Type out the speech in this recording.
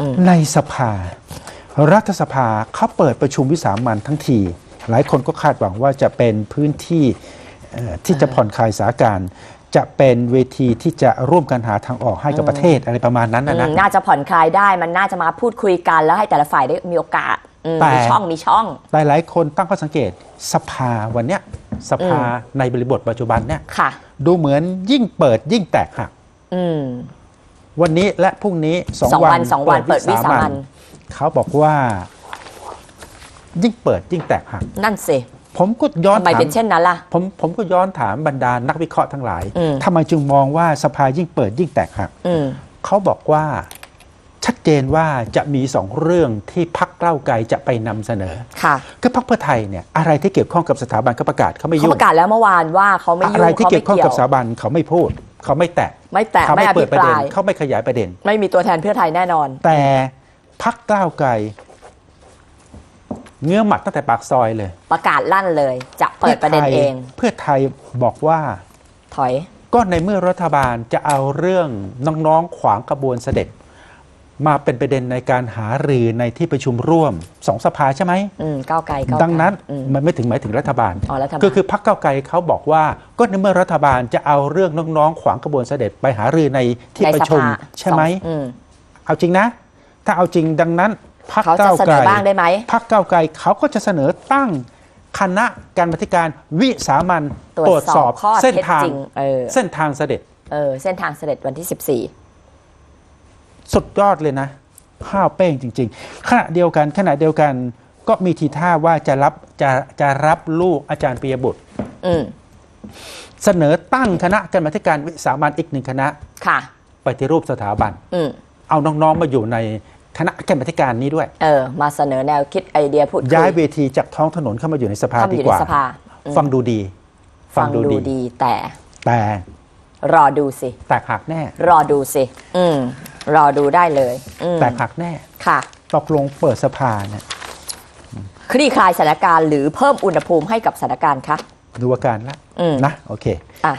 อืมในสภา รัฐสภาเขาเปิดประชุมวิสามันทั้งที หลายคนก็คาดหวังว่าจะเป็นพื้นที่เอ่อที่จะผ่อนคลายสถานการณ์จะเป็นเวทีที่จะร่วมกันหาทางออกให้กับประเทศอะไรประมาณนั้นนะนะอืมน่าจะผ่อนคลายได้มันน่าจะมาพูดคุยกัน แล้วให้แต่ละฝ่ายได้มีโอกาสอืมแต่มีช่องมีช่องแต่หลายคนตั้งข้อสังเกตสภาวันเนี้ยสภาในบริบทปัจจุบันเนี่ยค่ะดูเหมือนยิ่งเปิดยิ่งแตกหักอืม วันนี้และพรุ่งนี้สองสองวัวันนสองวันเปิดวิสามันเขาบอกว่า ยิ่งเปิดยิ่งแตกหัก นั่นสิผมก็ย้อนทำไมถามเป็นเช่นนั้นล่ะ ผมผมก็ย้อนถามบรรดานักวิเคราะห์ทั้งหลายอืม ทำไมจึงมองว่าสภายิ่งเปิดยิ่งแตกหัก อืม เขาบอกว่าชัดเจนว่าจะมีสองเรื่องที่พักเก้าวไกลจะไปนำเสนอ ค่ะคือพักเพื่อไทยเนี่ยอะไรที่เกี่ยวข้องกับสถาบันเขาประกาศเขาไม่เขายุ่ปง ระกาศแล้วเมื่อวานว่าเขาไม่อะยุ่งไรที่เขาเกี่ไม่ยวข้องเกี่ยกับวสถาบันเขาไม่พูด เขาไม่แตะ ไม่แตะเขาไม่ไม่อเปิภิดปประเด็นราย เขาไม่ขยายประเด็น ไม่มีตัวแทนเพื่อไทยแน่นอน แต่พักก้าวไกลเงื้อหมัดตั้งแต่ปากซอยเลยประกาศลั่นเลย จะเปิดประเด็นเอง เพื่อไทยบอกว่า ถอย ก็ในเมื่อรัฐบาลจะเอาเรื่องน้องๆขวางกระบวนเสด็จ มาเป็นประเด็นในการหารือในที่ประชุมร่วมสองสภาใช่ไหมอืมก้าวไกลก้าวไกลดังนั้นอืม มันไม่ถึงหมายถึงรัฐบาล อ๋อรัฐบาล ก็คือพักเก้าวไกลเขาบอกว่า ก็ในเมื่อรัฐบาลจะเอาเรื่องน้องๆ ขวางกระบวนเสด็จไปหารือในที่ในประสชุมภาใช่ไหม สองอืมเอาจริงนะ ถ้าเอาจริงดังนั้นพักเขาจะก้าวเสไกนลอบ้างได้ไหม พักเก้าวไกลเขาก็จะเสนอตั้งคณะการบัการวิสามันตรวจสอบข้อเส้นเท็จทางจริงเออ เส้นทางเสด็จ เออเส้นทางเสด็จวันที่ สุดยอดเลยนะข้าวเป้งจริง ๆ ขณะเดียวกันขณะเดียวกันก็มีทีท่าว่าจะรับจะจะรับลูกอาจารย์ปียบุตร14อืมเสนอตั้งคณะกรรมาธิการวิสามันอีกหนึ่งคณะค่ะปฏิรูปสถาบันอืมเอาน้องๆมาอยู่ในคณะกรรมาธิการนี้ด้วย เออ มาเสนอแนวคิดไอเดียพูดคุย้ายเวทีจากท้องถนนเข้ามาอยู่ในสภาเข้ามาดีอยู่กในว่าสภาอืมฟังดูดี ฟังดูดีแต่แต่ รอดูสิแตกหักแน่ รอดูสิ อืม รอดูได้เลยอืมแตกหักแน่ค่ะ ตกลงเปิดสภาเนี่ยคลี่คลายสถานการณ์หรือเพิ่มอุณหภูมิให้กับสถานการณ์คะดูอาการละอืม นะ โอเค อะ